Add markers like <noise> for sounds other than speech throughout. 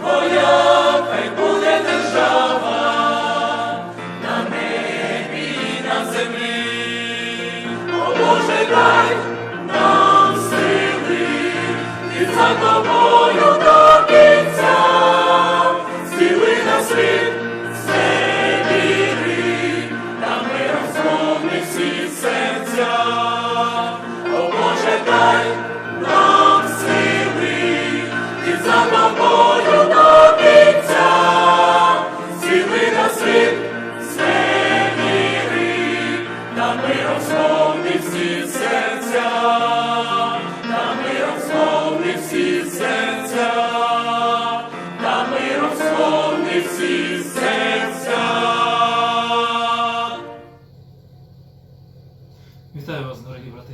Oh, yeah.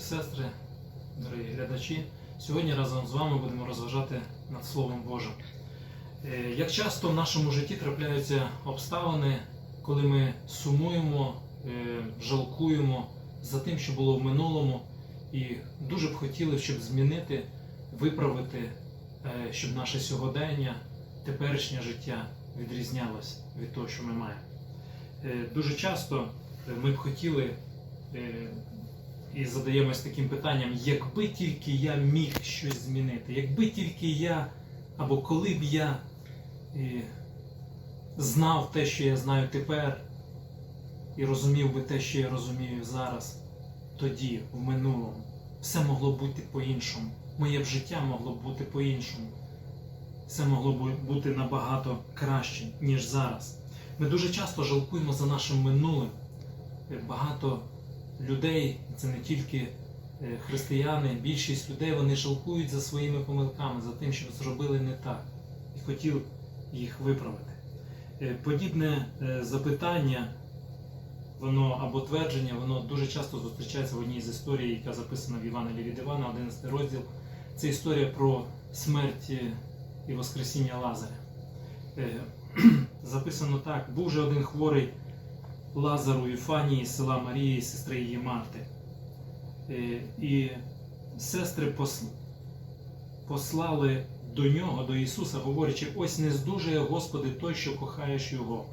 І сестри, дорогі глядачі. Сьогодні разом з вами будемо розважати над Словом Божим. Е, Як часто в нашому житті трапляються обставини, коли ми сумуємо, е, жалкуємо за тим, що було в минулому, і дуже б хотіли, щоб змінити, виправити, е, щоб наше сьогодення, теперішнє життя відрізнялось від того, що ми маємо. Дуже часто ми б хотіли і задаємось таким питанням, якби тільки я міг щось змінити, якби тільки я, або коли б я е, знав те, що я знаю тепер, і розумів би те, що я розумію зараз, тоді, в минулому, все могло бути по-іншому. Моє життя могло бути по-іншому. Все могло б бути набагато краще, ніж зараз. Ми дуже часто жалкуємо за нашим минулим. Е, Багато людей, це не тільки е, християни, більшість людей вони жалкують за своїми помилками, за тим, що зробили не так, і хотів їх виправити. Е, Подібне е, запитання, воно або твердження, воно дуже часто зустрічається в одній з історій, яка записана в Євангелії від Івана, 11 розділ. Це історія про смерть і Воскресіння Лазаря. <clears throat> Записано так: був же один хворий Лазару і Фанії села Марії, сестри її Марти. Е, І сестри послали до нього, до Ісуса, говорячи: ось не здужує Господи той, що кохаєш Його.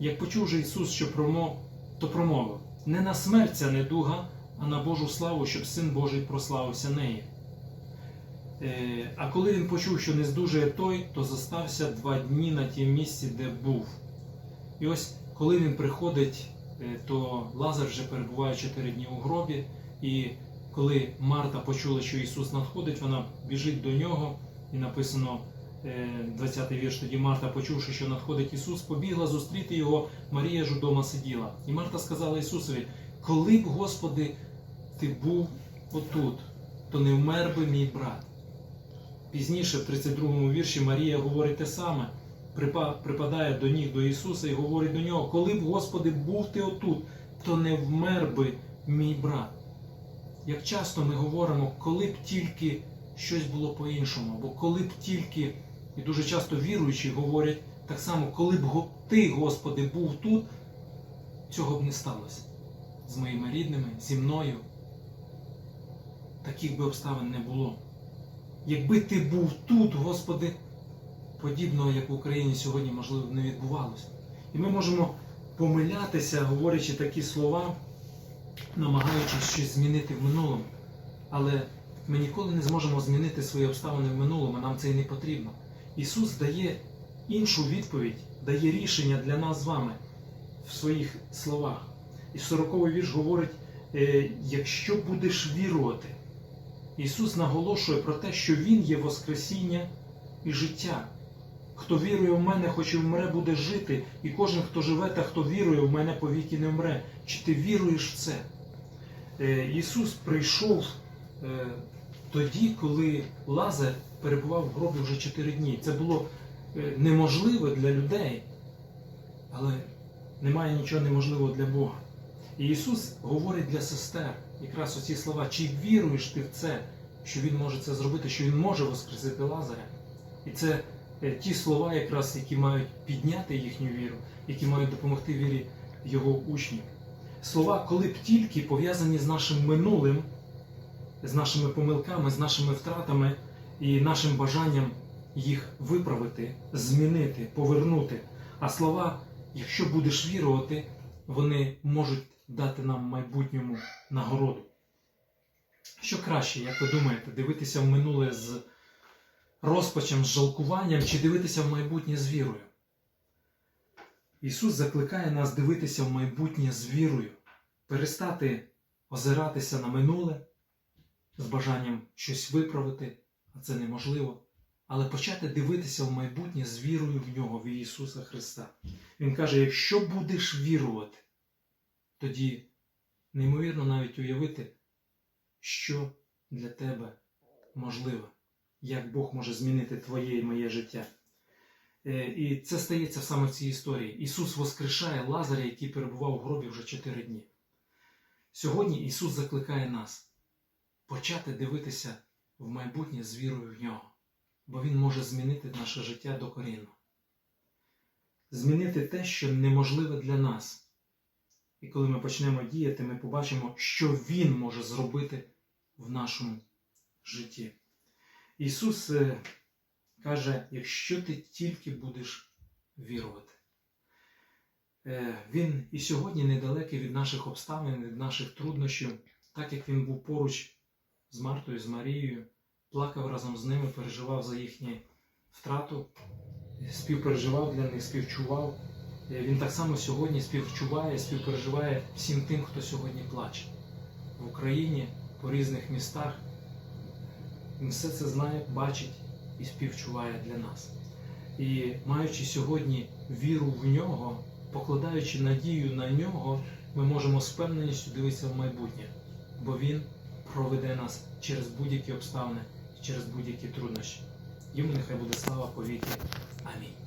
Як почув же Ісус, що промов, то промовив: не на смерть ця недуга, а на Божу славу, щоб Син Божий прославився нею. Е, А коли він почув, що не здужує той, то зостався два дні на тім місці, де був. І ось коли він приходить, е, то Лазар вже перебуває чотири дні у гробі. І коли Марта почула, що Ісус надходить, вона біжить до нього, і написано 20-й вірш. Тоді Марта, почувши, що надходить Ісус, побігла зустріти його. Марія ж удома сиділа. І Марта сказала Ісусові: Коли б, Господи, ти був отут, то не вмер би мій брат. Пізніше, в 32-му вірші, Марія говорить те саме, припадає до ніг до Ісуса і говорить до нього: Коли б, Господи, був ти отут, то не вмер би мій брат. Як часто ми говоримо, коли б тільки щось було по-іншому, або коли б тільки, і дуже часто віруючі говорять так само, коли б ти, Господи, був тут, цього б не сталося. З моїми рідними, зі мною. Таких би обставин не було. Якби ти був тут, Господи, подібного, як в Україні сьогодні, можливо, не відбувалося. І ми можемо помилятися, говорячи такі слова, намагаючись щось змінити в минулому. Але ми ніколи не зможемо змінити свої обставини в минулому, нам це і не потрібно. Ісус дає іншу відповідь, дає рішення для нас з вами в своїх словах. І 40 вірш говорить: е, якщо будеш вірувати, Ісус наголошує про те, що Він є Воскресіння і життя. Хто вірує в мене, хоч і вмре, буде жити, і кожен, хто живе та хто вірує в мене, повіки не вмре. Чи ти віруєш в це? Е, Ісус прийшов е, тоді, коли Лазар перебував в гробі вже 4 дні. Це було е, неможливо для людей, але немає нічого неможливого для Бога. І Ісус говорить для сестер якраз оці слова: чи віруєш ти в це, що Він може це зробити, що Він може воскресити Лазаря? І це ті слова, якраз, які мають підняти їхню віру, які мають допомогти вірі його учнів. Слова, коли б тільки пов'язані з нашим минулим, з нашими помилками, з нашими втратами і нашим бажанням їх виправити, змінити, повернути. А слова, якщо будеш вірувати, вони можуть дати нам майбутньому нагороду. Що краще, як ви думаєте, дивитися в минуле з розпачем, з жалкуванням чи дивитися в майбутнє з вірою? Ісус закликає нас дивитися в майбутнє з вірою, перестати озиратися на минуле з бажанням щось виправити, а це неможливо, але почати дивитися в майбутнє з вірою в нього, в Ісуса Христа. Він каже: якщо будеш вірувати, тоді неймовірно навіть уявити, що для тебе можливе, як Бог може змінити твоє і моє життя. Е, І це стається саме в цій історії. Ісус воскрешає Лазаря, який перебував у гробі вже 4 дні. Сьогодні Ісус закликає нас почати дивитися в майбутнє з вірою в нього, бо Він може змінити наше життя докорінно. Змінити те, що неможливе для нас. І коли ми почнемо діяти, ми побачимо, що Він може зробити в нашому житті. Ісус е, каже, якщо ти тільки будеш вірувати. Е, Він і сьогодні недалекий від наших обставин, від наших труднощів, так як він був поруч з Мартою, з Марією, плакав разом з ними, переживав за їхню втрату, співпереживав для них, співчував. Е, Він так само сьогодні співчуває, співпереживає всім тим, хто сьогодні плаче в Україні, по різних містах. Він все це знає, бачить і співчуває для нас. І маючи сьогодні віру в нього, покладаючи надію на нього, ми можемо з певненістю дивитися в майбутнє, бо Він проведе нас через будь-які обставини, через будь-які труднощі. Йому нехай буде слава повіки. Амінь.